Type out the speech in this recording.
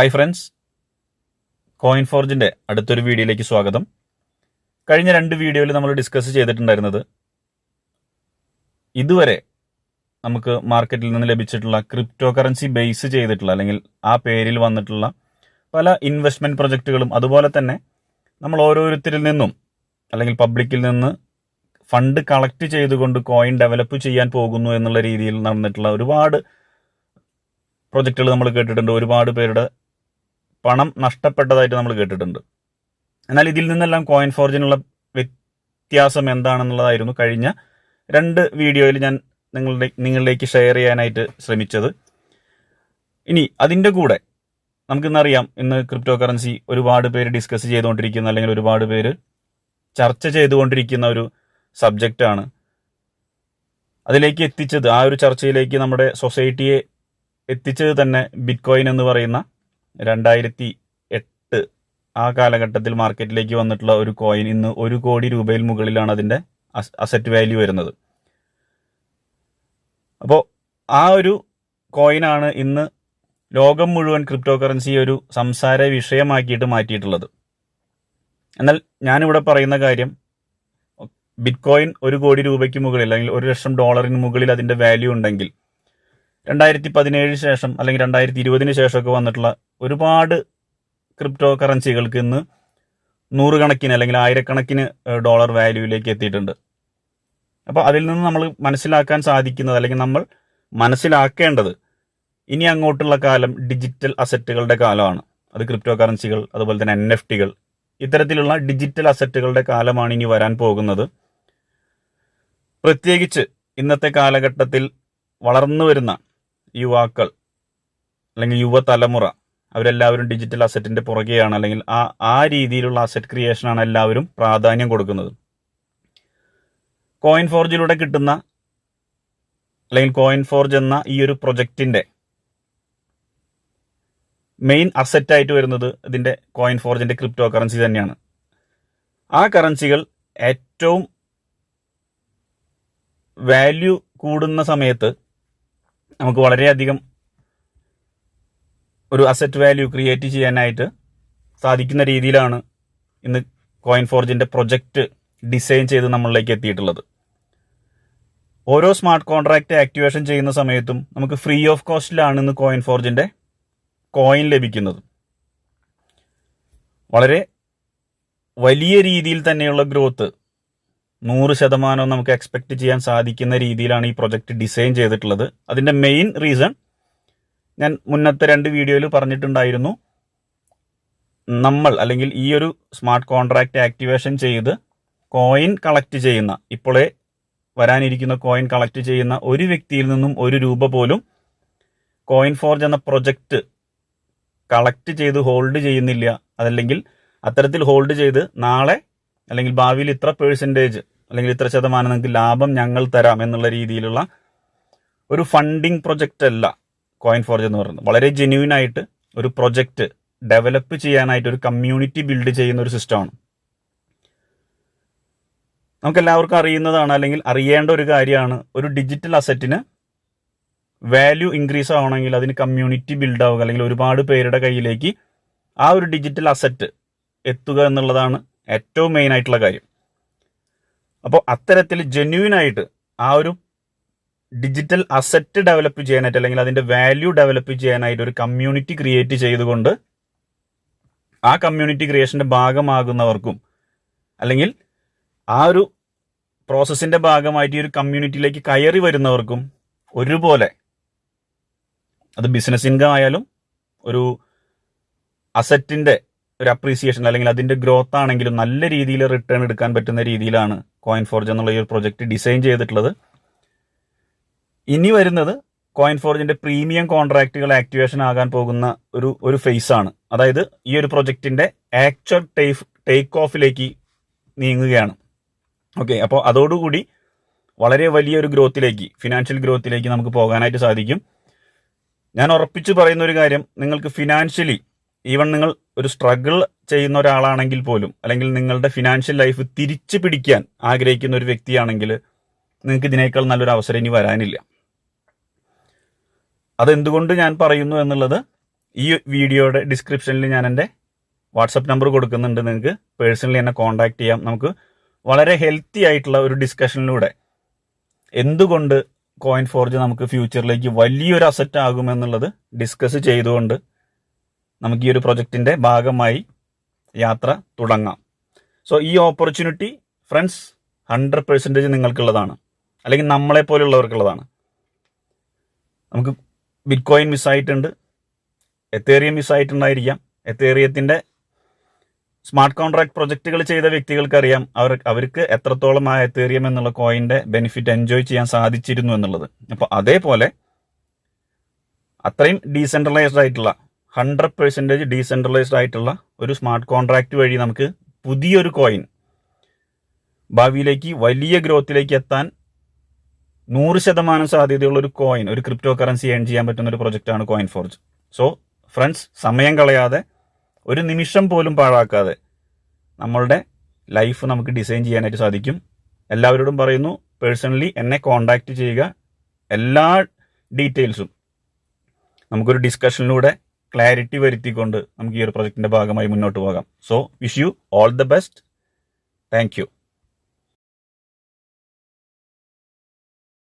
Hi friends coin ഫോർജിന്റെ അടുത്തൊരു വീഡിയോയിലേക്ക് സ്വാഗതം. കഴിഞ്ഞ രണ്ട് വീഡിയോയിൽ നമ്മൾ ഡിസ്കസ് ചെയ്തിട്ടുണ്ടായിരുന്നത് ഇതുവരെ നമുക്ക് മാർക്കറ്റിൽ നിന്ന് ലഭിച്ചിട്ടുള്ള ക്രിപ്റ്റോ കറൻസി ബേസ് ചെയ്തിട്ടുള്ള അല്ലെങ്കിൽ ആ പേരിൽ വന്നിട്ടുള്ള പല ഇൻവെസ്റ്റ്മെന്റ് പ്രൊജക്റ്റുകളും അതുപോലെ തന്നെ നമ്മൾ ഓരോരുത്തരിൽ നിന്നും അല്ലെങ്കിൽ പബ്ലിക്കിൽ നിന്ന് ഫണ്ട് കളക്ട് ചെയ്തുകൊണ്ട് കോയിൻ ഡെവലപ്പ് ചെയ്യാൻ പോകുന്നു എന്നുള്ള രീതിയിൽ നടന്നിട്ടുള്ള ഒരുപാട് പ്രൊജക്റ്റുകൾ നമ്മൾ കേട്ടിട്ടുണ്ട്. ഒരുപാട് പേരുടെ പണം നഷ്ടപ്പെട്ടതായിട്ട് നമ്മൾ കേട്ടിട്ടുണ്ട്. എന്നാൽ ഇതിൽ നിന്നെല്ലാം കോയിൻ ഫോർജിനുള്ള വ്യത്യാസം എന്താണെന്നുള്ളതായിരുന്നു കഴിഞ്ഞ രണ്ട് വീഡിയോയിൽ ഞാൻ നിങ്ങളുടെ നിങ്ങളിലേക്ക് ഷെയർ ചെയ്യാനായിട്ട് ശ്രമിച്ചത്. ഇനി അതിന്റെ കൂടെ നമുക്കിന്നറിയാം ഇന്ന് ക്രിപ്റ്റോ കറൻസി ഒരുപാട് പേര് ഡിസ്കസ് ചെയ്തുകൊണ്ടിരിക്കുന്ന അല്ലെങ്കിൽ ഒരുപാട് പേര് ചർച്ച ചെയ്തുകൊണ്ടിരിക്കുന്ന ഒരു സബ്ജക്റ്റാണ്. അതിലേക്ക് എത്തിച്ചത് ആ ഒരു ചർച്ചയിലേക്ക് നമ്മുടെ സൊസൈറ്റിയെ എത്തിച്ചത് തന്നെ ബിറ്റ്കോയിൻ എന്ന് പറയുന്ന രണ്ടായിരത്തി എട്ട് ആ കാലഘട്ടത്തിൽ മാർക്കറ്റിലേക്ക് വന്നിട്ടുള്ള ഒരു കോയിൻ ഇന്ന് ഒരു കോടി രൂപയിൽ മുകളിലാണ് അതിന്റെ അസറ്റ് വാല്യൂ വരുന്നത്. അപ്പോൾ ആ ഒരു കോയിനാണ് ഇന്ന് ലോകം മുഴുവൻ ക്രിപ്റ്റോ കറൻസി ഒരു സംസാര വിഷയമാക്കിയിട്ട് മാറ്റിയിട്ടുള്ളത്. എന്നാൽ ഞാനിവിടെ പറയുന്ന കാര്യം ബിറ്റ് കോയിൻ ഒരു കോടി രൂപയ്ക്ക് മുകളിൽ അല്ലെങ്കിൽ ഒരു ലക്ഷം ഡോളറിന് മുകളിൽ അതിന്റെ വാല്യൂ ഉണ്ടെങ്കിൽ രണ്ടായിരത്തി പതിനേഴ് ശേഷം അല്ലെങ്കിൽ രണ്ടായിരത്തി ഇരുപതിന് ശേഷമൊക്കെ വന്നിട്ടുള്ള ഒരുപാട് ക്രിപ്റ്റോ കറൻസികൾക്ക് ഇന്ന് നൂറുകണക്കിന് അല്ലെങ്കിൽ ആയിരക്കണക്കിന് ഡോളർ വാല്യൂയിലേക്ക് എത്തിയിട്ടുണ്ട്. അപ്പോൾ അതിൽ നിന്ന് നമ്മൾ മനസ്സിലാക്കാൻ സാധിക്കുന്നത് അല്ലെങ്കിൽ നമ്മൾ മനസ്സിലാക്കേണ്ടത് ഇനി അങ്ങോട്ടുള്ള കാലം ഡിജിറ്റൽ അസറ്റുകളുടെ കാലമാണ്. അത് ക്രിപ്റ്റോ കറൻസികൾ അതുപോലെ തന്നെ എൻ എഫ് ടികൾ ഇത്തരത്തിലുള്ള ഡിജിറ്റൽ അസറ്റുകളുടെ കാലമാണ് ഇനി വരാൻ പോകുന്നത്. പ്രത്യേകിച്ച് ഇന്നത്തെ കാലഘട്ടത്തിൽ വളർന്നു വരുന്ന യുവാക്കൾ അല്ലെങ്കിൽ യുവതലമുറ അവരെല്ലാവരും ഡിജിറ്റൽ അസറ്റിന്റെ പുറകെയാണ് അല്ലെങ്കിൽ ആ ആ രീതിയിലുള്ള അസറ്റ് ക്രിയേഷനാണ് എല്ലാവരും പ്രാധാന്യം കൊടുക്കുന്നത്. കോയിൻ ഫോർജിലൂടെ കിട്ടുന്ന അല്ലെങ്കിൽ കോയിൻ ഫോർജ് എന്ന ഈ ഒരു പ്രൊജക്റ്റിന്റെ മെയിൻ അസറ്റ് ആയിട്ട് വരുന്നത് ഇതിന്റെ കോയിൻ ഫോർജിന്റെ ക്രിപ്റ്റോ കറൻസി തന്നെയാണ്. ആ കറൻസികൾ ഏറ്റവും വാല്യൂ കൂടുന്ന സമയത്ത് നമുക്ക് വളരെയധികം ഒരു അസറ്റ് വാല്യൂ ക്രിയേറ്റ് ചെയ്യാനായിട്ട് സാധിക്കുന്ന രീതിയിലാണ് ഇന്ന് കോയിൻ ഫോർജിന്റെ പ്രൊജക്റ്റ് ഡിസൈൻ ചെയ്ത് നമ്മളിലേക്ക് എത്തിയിട്ടുള്ളത്. ഓരോ സ്മാർട്ട് കോൺട്രാക്റ്റ് ആക്ടിവേഷൻ ചെയ്യുന്ന സമയത്തും നമുക്ക് ഫ്രീ ഓഫ് കോസ്റ്റിലാണ് ഇന്ന് കോയിൻ ഫോർജിന്റെ കോയിൻ ലഭിക്കുന്നത്. വളരെ വലിയ രീതിയിൽ തന്നെയുള്ള ഗ്രോത്ത് നൂറ് ശതമാനവും നമുക്ക് എക്സ്പെക്ട് ചെയ്യാൻ സാധിക്കുന്ന രീതിയിലാണ് ഈ പ്രൊജക്റ്റ് ഡിസൈൻ ചെയ്തിട്ടുള്ളത്. അതിന്റെ മെയിൻ റീസൺ ഞാൻ മുന്നത്തെ രണ്ട് വീഡിയോയിൽ പറഞ്ഞിട്ടുണ്ടായിരുന്നു. നമ്മൾ അല്ലെങ്കിൽ ഈ ഒരു സ്മാർട്ട് കോൺട്രാക്റ്റ് ആക്ടിവേഷൻ ചെയ്ത് കോയിൻ കളക്ട് ചെയ്യുന്ന ഇപ്പോഴേ വരാനിരിക്കുന്ന കോയിൻ കളക്ട് ചെയ്യുന്ന ഒരു വ്യക്തിയിൽ നിന്നും ഒരു രൂപ പോലും കോയിൻ ഫോർജ് എന്ന പ്രൊജക്റ്റ് കളക്ട് ചെയ്ത് ഹോൾഡ് ചെയ്യുന്നില്ല. അതല്ലെങ്കിൽ അത്തരത്തിൽ ഹോൾഡ് ചെയ്ത് നാളെ അല്ലെങ്കിൽ ഭാവിയിൽ ഇത്ര പേഴ്സന്റേജ് അല്ലെങ്കിൽ ഇത്ര ശതമാനം നിങ്ങൾക്ക് ലാഭം ഞങ്ങൾ തരാം എന്നുള്ള രീതിയിലുള്ള ഒരു ഫണ്ടിങ് പ്രൊജക്റ്റ് അല്ല കോയിൻ ഫോർജ് എന്ന് പറയുന്നത്. വളരെ ജെന്യൂൻ ആയിട്ട് ഒരു പ്രൊജക്റ്റ് ഡെവലപ്പ് ചെയ്യാനായിട്ട് ഒരു കമ്മ്യൂണിറ്റി ബിൽഡ് ചെയ്യുന്ന ഒരു സിസ്റ്റമാണ് നമുക്ക് എല്ലാവർക്കും അറിയുന്നതാണ് അല്ലെങ്കിൽ അറിയേണ്ട ഒരു കാര്യമാണ് ഒരു ഡിജിറ്റൽ അസറ്റിന് വാല്യൂ ഇൻക്രീസ് ആവണമെങ്കിൽ അതിന് കമ്മ്യൂണിറ്റി ബിൽഡ് ആവുക അല്ലെങ്കിൽ ഒരുപാട് പേരുടെ കയ്യിലേക്ക് ആ ഒരു ഡിജിറ്റൽ അസറ്റ് എത്തുക എന്നുള്ളതാണ് ഏറ്റവും മെയിൻ ആയിട്ടുള്ള കാര്യം. അപ്പോൾ അത്തരത്തിൽ ജെന്യൂൻ ആയിട്ട് ആ ഒരു ഡിജിറ്റൽ അസറ്റ് ഡെവലപ്പ് ചെയ്യാനായിട്ട് അല്ലെങ്കിൽ അതിന്റെ വാല്യൂ ഡെവലപ്പ് ചെയ്യാനായിട്ട് ഒരു കമ്മ്യൂണിറ്റി ക്രിയേറ്റ് ചെയ്തുകൊണ്ട് ആ കമ്മ്യൂണിറ്റി ക്രിയേഷന്റെ ഭാഗമാകുന്നവർക്കും അല്ലെങ്കിൽ ആ ഒരു പ്രോസസ്സിന്റെ ഭാഗമായിട്ട് ഈ ഒരു കമ്മ്യൂണിറ്റിയിലേക്ക് കയറി വരുന്നവർക്കും ഒരുപോലെ അത് ബിസിനസ് ഇൻകം ആയാലും ഒരു അസറ്റിന്റെ ഒരു അപ്രീസിയേഷൻ അല്ലെങ്കിൽ അതിന്റെ ഗ്രോത്ത് ആണെങ്കിലും നല്ല രീതിയിൽ റിട്ടേൺ എടുക്കാൻ പറ്റുന്ന രീതിയിലാണ് കോയിൻ ഫോർജ് എന്നുള്ള ഈ ഒരു പ്രൊജക്ട് ഡിസൈൻ ചെയ്തിട്ടുള്ളത്. ഇനി വരുന്നത് കോയിൻ ഫോർജിന്റെ പ്രീമിയം കോൺട്രാക്റ്റുകൾ ആക്ടിവേഷൻ ആകാൻ പോകുന്ന ഒരു ഒരു ഫേസ് ആണ്. അതായത് ഈ ഒരു പ്രൊജക്ടിന്റെ ആക്ച്വൽ ടേഫ് ടേക്ക് ഓഫിലേക്ക് നീങ്ങുകയാണ്. ഓക്കെ അപ്പോൾ അതോടുകൂടി വളരെ വലിയ ഒരു ഗ്രോത്തിലേക്ക് ഫിനാൻഷ്യൽ ഗ്രോത്തിലേക്ക് നമുക്ക് പോകാനായിട്ട് സാധിക്കും. ഞാൻ ഉറപ്പിച്ചു പറയുന്ന ഒരു കാര്യം നിങ്ങൾക്ക് ഫിനാൻഷ്യലി ഈവൻ നിങ്ങൾ ഒരു സ്ട്രഗിൾ ചെയ്യുന്ന ഒരാളാണെങ്കിൽ പോലും അല്ലെങ്കിൽ നിങ്ങളുടെ ഫിനാൻഷ്യൽ ലൈഫ് തിരിച്ചു പിടിക്കാൻ ആഗ്രഹിക്കുന്ന ഒരു വ്യക്തിയാണെങ്കിൽ നിങ്ങൾക്ക് ഇതിനേക്കാൾ നല്ലൊരു അവസരം ഇനി വരാനില്ല. അതെന്തുകൊണ്ട് ഞാൻ പറയുന്നു എന്നുള്ളത് ഈ വീഡിയോയുടെ ഡിസ്ക്രിപ്ഷനിൽ ഞാൻ എന്റെ വാട്സപ്പ് നമ്പർ കൊടുക്കുന്നുണ്ട്. നിങ്ങൾക്ക് പേഴ്സണലി എന്നെ കോൺടാക്ട് ചെയ്യാം. നമുക്ക് വളരെ ഹെൽത്തി ആയിട്ടുള്ള ഒരു ഡിസ്കഷനിലൂടെ എന്തുകൊണ്ട് കോയിൻ ഫോർജ് നമുക്ക് ഫ്യൂച്ചറിലേക്ക് വലിയൊരു അസറ്റ് ആകുമെന്നുള്ളത് ഡിസ്കസ് ചെയ്തുകൊണ്ട് നമുക്ക് ഈ ഒരു പ്രൊജക്റ്റിന്റെ ഭാഗമായി യാത്ര തുടങ്ങാം. സോ ഈ ഓപ്പർച്യൂണിറ്റി ഫ്രണ്ട്സ് ഹൺഡ്രഡ് പെർസെന്റേജ് നിങ്ങൾക്കുള്ളതാണ്. അല്ലെങ്കിൽ നമ്മളെ പോലെയുള്ളവർക്കുള്ളതാണ്. നമുക്ക് ബിറ്റ് കോയിൻ മിസ്സായിട്ടുണ്ട് എത്തേറിയം മിസ്സായിട്ടുണ്ടായിരിക്കാം എത്തേറിയത്തിന്റെ സ്മാർട്ട് കോൺട്രാക്ട് പ്രൊജക്റ്റുകൾ ചെയ്ത വ്യക്തികൾക്കറിയാം. അവർ അവർക്ക് എത്രത്തോളം ആ എത്തേറിയം എന്നുള്ള കോയിന്റെ ബെനിഫിറ്റ് എൻജോയ് ചെയ്യാൻ സാധിച്ചിരുന്നു എന്നുള്ളത്. അപ്പോൾ അതേപോലെ അത്രയും ഡീസെൻട്രലൈസ്ഡ് ആയിട്ടുള്ള ഹൺഡ്രഡ് പെർസെന്റേജ് ഡീസെൻട്രലൈസ്ഡ് ആയിട്ടുള്ള ഒരു സ്മാർട്ട് കോൺട്രാക്റ്റ് വഴി നമുക്ക് പുതിയൊരു കോയിൻ ഭാവിയിലേക്ക് വലിയ ഗ്രോത്തിലേക്ക് എത്താൻ നൂറ് ശതമാനം സാധ്യതയുള്ള ഒരു കോയിൻ ഒരു ക്രിപ്റ്റോ കറൻസി ഏൺ ചെയ്യാൻ പറ്റുന്ന ഒരു പ്രൊജക്റ്റാണ് കോയിൻ ഫോർജ് സോ ഫ്രണ്ട്സ് സമയം കളയാതെ ഒരു നിമിഷം പോലും പാഴാക്കാതെ നമ്മളുടെ ലൈഫ് നമുക്ക് ഡിസൈൻ ചെയ്യാനായിട്ട് സാധിക്കും. എല്ലാവരോടും പറയുന്നു പേഴ്സണലി എന്നെ കോണ്ടാക്ട് ചെയ്യുക. എല്ലാ ഡീറ്റെയിൽസും നമുക്കൊരു ഡിസ്കഷനിലൂടെ ക്ലാരിറ്റി വരുത്തിക്കൊണ്ട് നമുക്ക് ഈ ഒരു പ്രൊജക്റ്റിന്റെ ഭാഗമായി മുന്നോട്ട് പോകാം. So wish you all the best thank